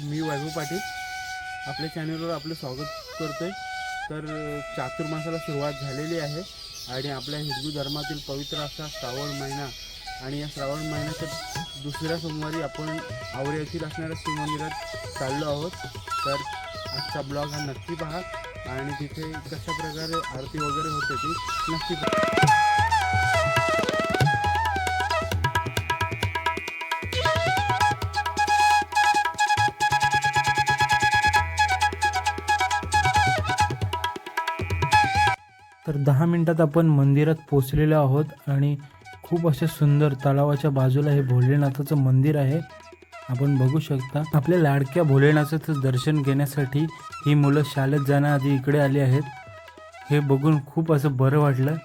मी वैभव पाटील. आपल्या चॅनलवर आपलं स्वागत करतोय. तर चातुर्मासाला सुरुवात झालेली आहे आणि आपल्या हिंदू धर्मातील पवित्र असा श्रावण महिना आणि या श्रावण महिन्याच्या दुसऱ्या सोमवारी आपण आवरे येथील असणाऱ्या शिवमंदिरात चाललो आहोत. तर आजचा ब्लॉग हा नक्की पहा आणि तिथे कशा प्रकारे आरती वगैरे होते ती नक्की पहा. तर दहा मिनटात आपण मंदिरात पोचलेलो आहोत आणि खूप असे सुंदर तलावाच्या बाजूला हे भोलेनाथाचं मंदिर आहे. आपण बघू शकता आपल्या लाडक्या भोलेनाथाचं दर्शन घेण्यासाठी ही मुलं शाळेत जाण्याआधी इकडे आली आहेत. हे बघून खूप असं बरं वाटलं.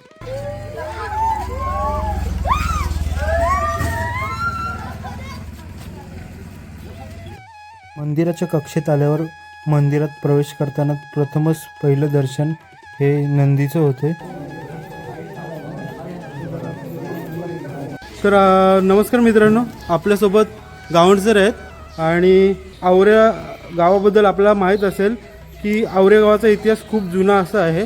मंदिराच्या कक्षेत आल्यावर मंदिरात प्रवेश करताना प्रथमच पहिलं दर्शन हे नंदीचं होते तर नमस्कार मित्रांनो. आपल्यासोबत गावंड सर आहेत आणि आवऱ्या गावाबद्दल आपल्याला माहीत असेल की आवऱ्या गावाचा इतिहास खूप जुना असा आहे.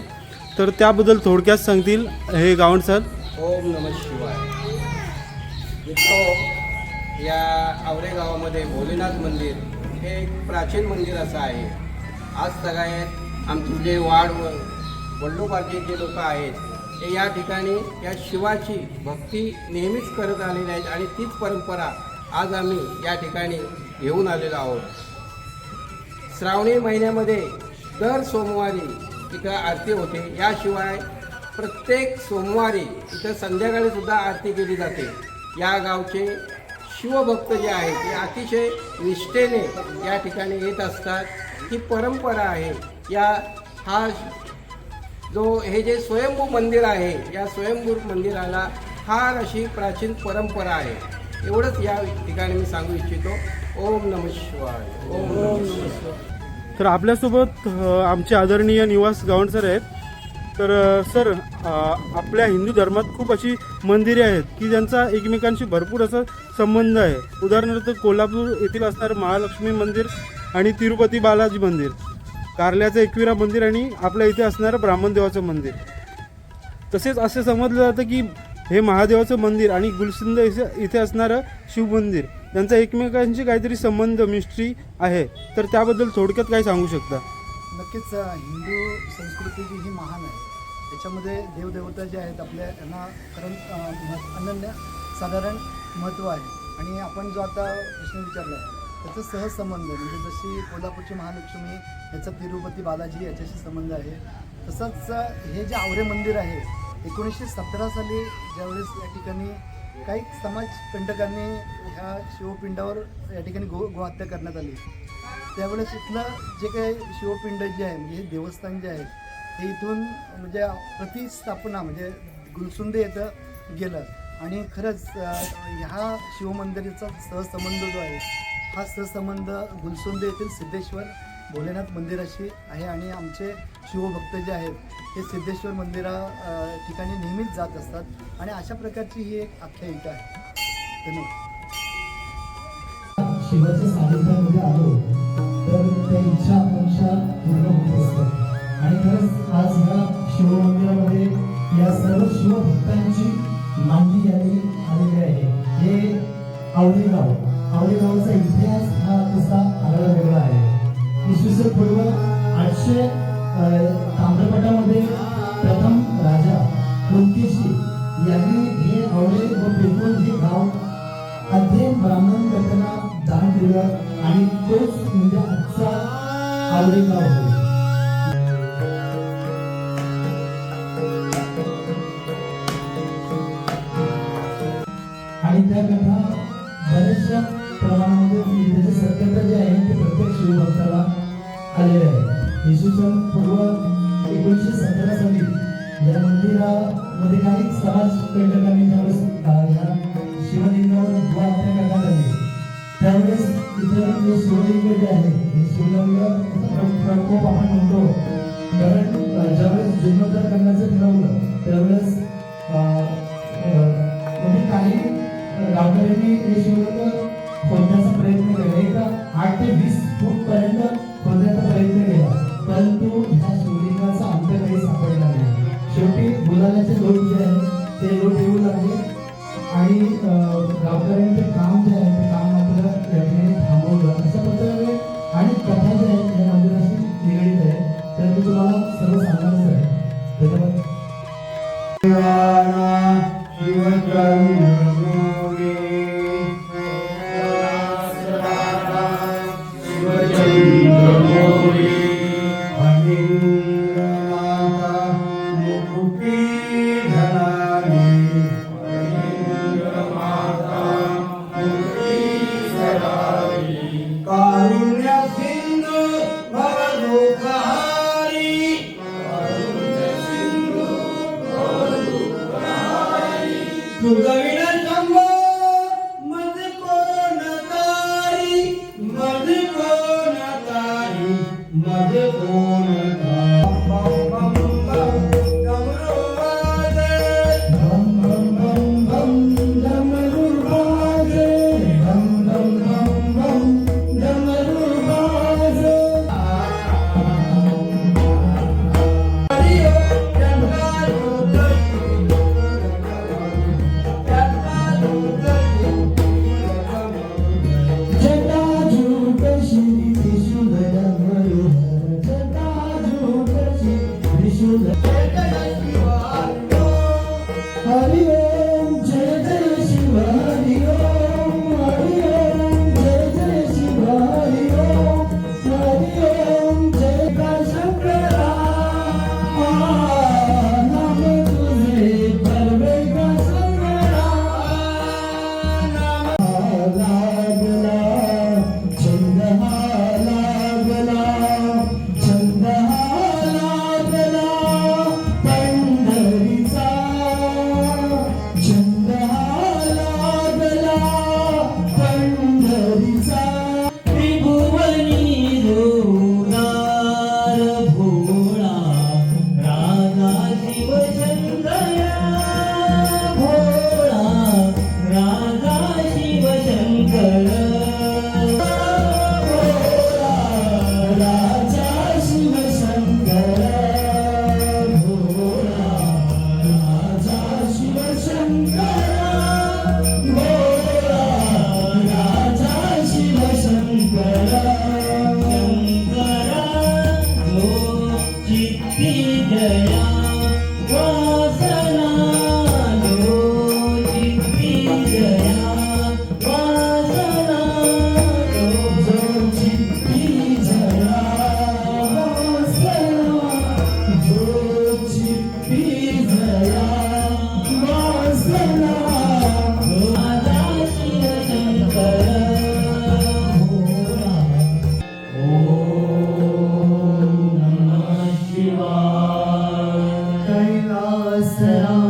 तर त्याबद्दल थोडक्यात सांगतील हे गावंड सर ओम नम शिवाय. इथं या आवरे गावामध्ये भोलेनाथ मंदिर हे एक प्राचीन मंदिर असं आहे. आज सगळे आमचे जे वाड व जे लोक आहेत ते या ठिकाणी या शिवाची भक्ती नेहमीच करत आलेली आहेत आणि तीच परंपरा आज आम्ही या ठिकाणी घेऊन आलेलो आहोत. श्रावणी महिन्यामध्ये दर सोमवारी इथं आरती होते. याशिवाय प्रत्येक सोमवारी इथं संध्याकाळी सुद्धा आरती केली जाते. या गावचे शिवभक्त जे आहेत ते अतिशय निष्ठेने या ठिकाणी येत असतात. ही परंपरा आहे. या हा जो हे जे स्वयंभू मंदिर आहे या स्वयंभू मंदिराला फार अशी प्राचीन परंपरा आहे. एवढंच या ठिकाणी मी सांगू इच्छितो. ओम नम शिवाय. ओम नम शिवाय. तर आपल्यासोबत आमचे आदरणीय निवास गावंड सर आहेत. तर सर आपल्या हिंदू धर्मात खूप अशी मंदिरे आहेत की ज्यांचा एकमेकांशी भरपूर असा संबंध आहे. उदाहरणार्थ कोल्हापूर येथील असणारं महालक्ष्मी मंदिर आणि तिरुपती बालाजी मंदिर. कारल्याचं एकविरा मंदिर आणि आपल्या इथे असणारं ब्राह्मणदेवाचं मंदिर. तसेच असे समजलं जातं की हे महादेवाचं मंदिर आणि गुलसिंद इथे इथे असणारं शिवमंदिर त्यांचा एकमेकांशी काहीतरी संबंध मिस्ट्री आहे. तर त्याबद्दल थोडक्यात काय सांगू शकता? नक्कीच हिंदू संस्कृती जी ही महान आहे. त्याच्यामध्ये देवदेवता जे आहेत आपल्या यांना खरं अनन्य साधारण महत्त्व आहे. आणि आपण जो आता प्रश्न विचारला त्याचं सहज संबंध आहे. म्हणजे जशी कोल्हापूरची महालक्ष्मी याचा तिरुपती बालाजी याच्याशी संबंध आहे. तसंच हे जे आवरे मंदिर आहे एकोणीसशे सतरा साली ज्यावेळेस या ठिकाणी काही समाजकंटकांनी ह्या शिवपिंडावर या ठिकाणी गो गोहत्या करण्यात आली. त्यावेळेस इथलं जे काही शिवपिंड जे आहे म्हणजे हे देवस्थान जे आहे ते इथून म्हणजे प्रतिस्थापना म्हणजे गुलसुंदे येतं गेलं. आणि खरंच ह्या शिवमंदिराचा सहसंबंध जो आहे हा सहसंबंध गुलसुंदे येथील सिद्धेश्वर भोलेनाथ मंदिराशी आहे आणि आमचे शिवभक्त जे आहेत हे सिद्धेश्वर मंदिरा ठिकाणी नेहमीच जात असतात आणि अशा प्रकारची ही एक आख्यायिका आहे. धन्यवाद. शिवाच्या सानिध्यामध्ये आलो तर त्या इच्छा आकांक्षा पूर्ण होत असतात आणि खरंच आज ह्या शिवमंदिरामध्ये या सर्व शिवभक्तांची मांडी यादी आलेली आहे. हे आवडेगाव सन पूर्व एकोणीसशे सतरा साली या मंदिरामध्ये काही समाज कंटकांनी त्यावेळेस अं, ह्या शिवलिंगावर दुवा करण्यात आली. त्यावेळेस इथं जे शिवलिंग जे आहे हे शिवलिंग प्रकोप आपण म्हणतो. कारण ज्यावेळेस जीर्णोद्धार 누가 that.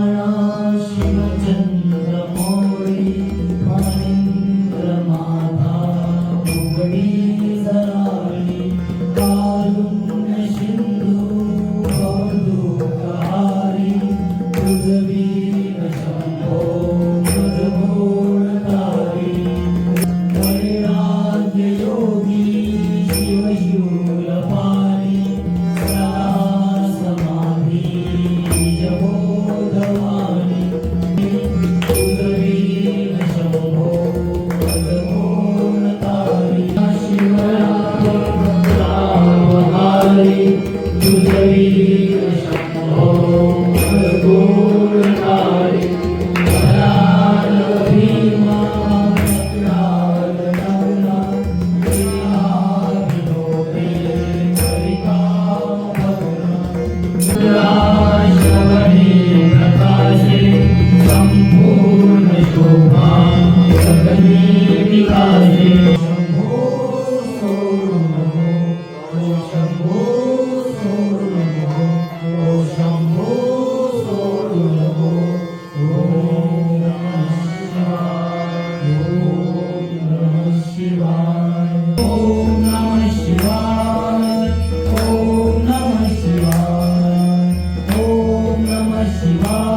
Lord.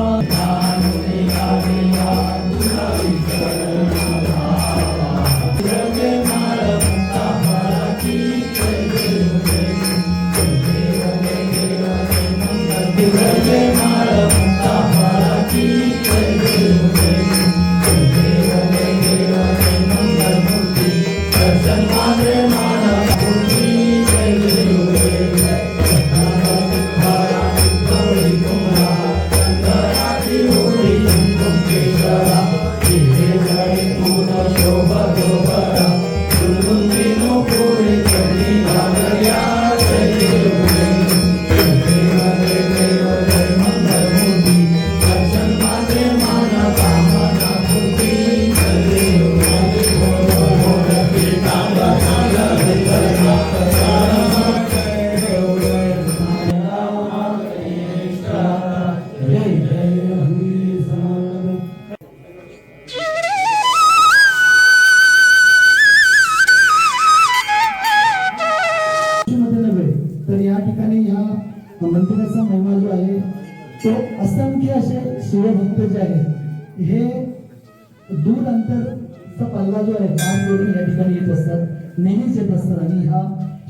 काम करून या ठिकाणी येत असतात. नेहमीच येत असतात. आणि हा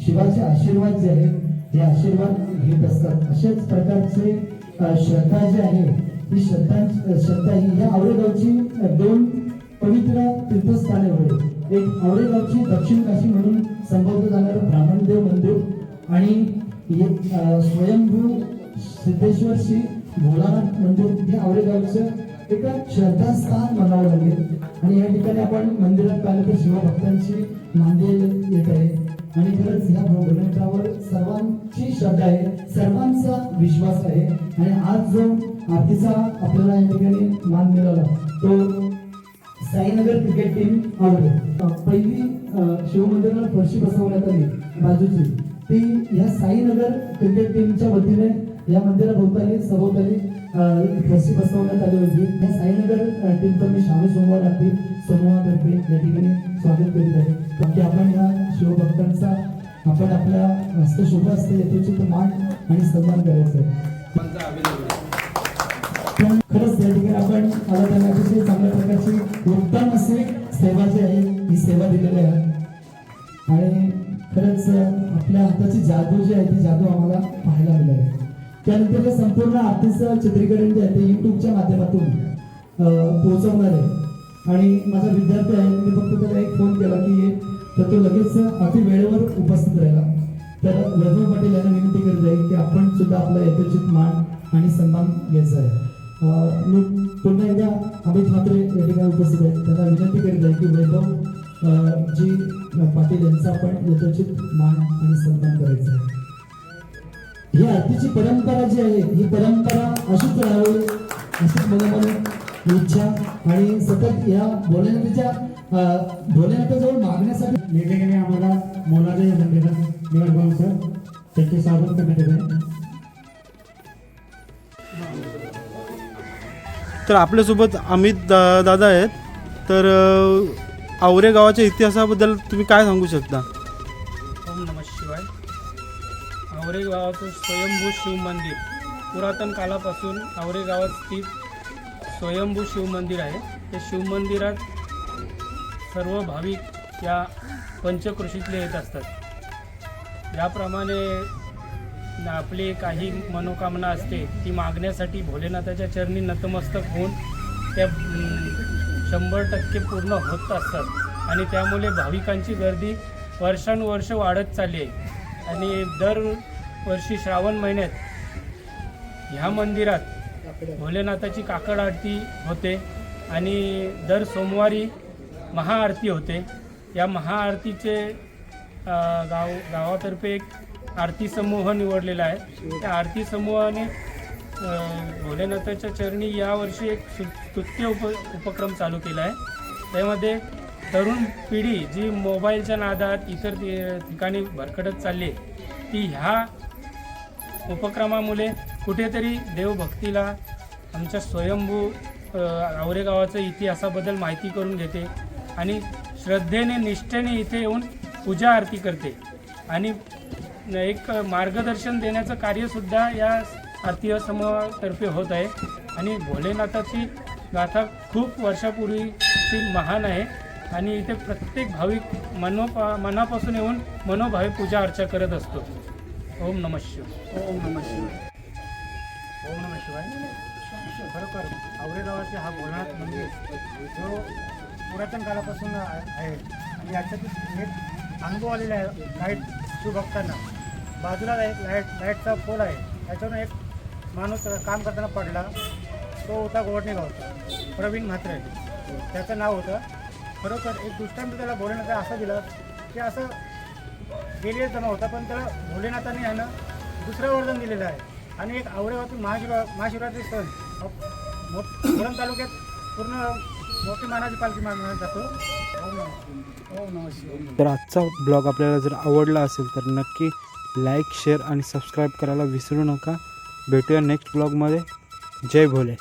शिवाचे आशीर्वाद जे आहे हे आशीर्वाद घेत असतात. अशाच प्रकारचे श्रद्धा जी आहे ही श्रद्धा श्रद्धा ही या आवळेगावची दोन पवित्र तीर्थस्थाने होते एक आवळेगावची दक्षिण काशी म्हणून संबोधलं जाणारं ब्राह्मणदेव मंदिर आणि स्वयंभू सिद्धेश्वर श्री भोलानाथ मंदिर हे आवळेगावचं एका श्रद्धास्थान म्हणावं लागेल. आणि या ठिकाणी आपण मंदिरात पाहिलं तर शिवभक्तांची मांदी येत आहे. आणि खरंच ह्या भोगनेत्रावर सर्वांची श्रद्धा आहे सर्वांचा विश्वास आहे. आणि आज जो आरतीचा आपल्याला या ठिकाणी मान मिळाला तो साईनगर क्रिकेट टीम आवडेल पहिली अ, शिवमंदिराला फरशी बसवण्यात आली बाजूची. ती ह्या साईनगर क्रिकेट टीमच्या वतीने या मंदिराभोवताली सभोवताली फरशी बसवण्यात आली होती. या साईनगर टीमचं मी शाहू सोमवार आरती समूहातर्फे या ठिकाणी स्वागत करीत आहे. बाकी आपण या शिवभक्तांचा आपण आपल्या हस्तशोभा असते यथोचित मान आणि सन्मान करायचा आहे. खरंच या ठिकाणी आपण मला त्यांना अतिशय चांगल्या प्रकारची उत्तम असे सेवा जी आहे ही सेवा दिलेली आहे. आणि खरंच आपल्या हाताची जादू जी आहे ती जादू आम्हाला पाहायला मिळाली. त्यानंतर त्याला संपूर्ण आरतीचं चित्रीकरण जे आहे ते युट्यूबच्या माध्यमातून पोहोचवणार आहे. आणि माझा विद्यार्थी आहे मी फक्त त्याला एक फोन केला की ये तर तो लगेच अगदी वेळेवर उपस्थित राहिला. तर वैभव पाटील यांना विनंती करत आहे की आपण सुद्धा आपला यथोचित मान आणि सन्मान घ्यायचा आहे. मी पुन्हा एकदा अमित म्हात्रे या ठिकाणी उपस्थित आहेत त्यांना विनंती करीत आहे की वैभव जी पाटील यांचा आपण यथोचित मान आणि सन्मान करायचा आहे. ही आरतीची परंपरा जी आहे ही परंपरा अशीच राहावी अशीच मनामध्ये इच्छा आणि सतत या भोलेनाथाच्या भोलेनाथाजवळ मागण्यासाठी ठिकाणी आम्हाला मोलाचं या मंदिरात निवडगाव सर त्यांचे स्वागत करण्यात येत तर आपल्यासोबत अमित दा दादा आहेत. तर आवरे गावाच्या इतिहासाबद्दल तुम्ही काय सांगू शकता? आवरे गावाचं स्वयंभू शिव मंदिर. पुरातन कालापासून आवरे गावात स्थित स्वयंभू शिव मंदिर आहे. ते शिवमंदिरात सर्व भाविक या पंचकृषीतले येत असतात. याप्रमाणे आपली काही मनोकामना असते ती मागण्यासाठी भोलेनाथाच्या चरणी नतमस्तक होऊन त्या शंभर टक्के पूर्ण होत असतात. आणि त्यामुळे भाविकांची गर्दी वर्षानुवर्ष वाढत चालली आहे. आणि दर वर्षी श्रावण महिन्यात ह्या मंदिरात भोलेनाथाची काकड आरती होते आणि दर सोमवारी महाआरती होते. या महाआरतीचे गाव गावातर्फे एक आरती समूह निवडलेला आहे. त्या आरती समूहाने भोलेनाथाच्या चरणी यावर्षी एक सु स्तुत्य उप उपक्रम चालू केला आहे. त्यामध्ये तरुण पिढी जी मोबाईलच्या नादात इतर ठिकाणी भरकटत चालली आहे ती ह्या उपक्रमामुळे कुठेतरी देवभक्तीला आमच्या स्वयंभू आवरेगावाचं आवरे गावाच्या इतिहासाबद्दल माहिती करून घेते आणि श्रद्धेने निष्ठेने इथे येऊन पूजा आरती करते. आणि एक मार्गदर्शन देण्याचं कार्यसुद्धा या आरतीय समूहातर्फे होत आहे. आणि भोलेनाथाची गाथा खूप वर्षापूर्वीची महान आहे. आणि इथे प्रत्येक भाविक मनोपा मनापासून येऊन मनोभावे पूजा अर्चा करत असतो. ओम नमः शिवाय। ओम नम शिवाय। ओम नम शिवाय। खरोखर आवरे गावाचे हा भोलानाथ मंदिर जो पुरातन काळापासून आहे आणि याच्यात एक अनुभव आलेला आहे लाइट शिवभक्तांना बाजूला लाइट लाइट लाईटचा पोल आहे. त्याच्यावरून एक माणूस काम करताना पडला. तो होता गोवटणे गावचा प्रवीण म्हात्रे. त्याचं नाव होतं. खरोखर एक दृष्टांत त्याला भोलेनाथ असं दिलं की असं गेली जमा होता पण त्याला भोलेनाथाने यानं दुसरं वरदान दिलेलं आहे. आणि एक आवडेवातून महाशिवा महाशिवरात्री सण. मोरण तालुक्यात पूर्ण मोठी मानाची पालखी मानला जातो. तर आजचा ब्लॉग आपल्याला जर आवडला असेल तर नक्की लाईक शेअर आणि सबस्क्राईब करायला विसरू नका. भेटूया नेक्स्ट ब्लॉगमध्ये जय भोले.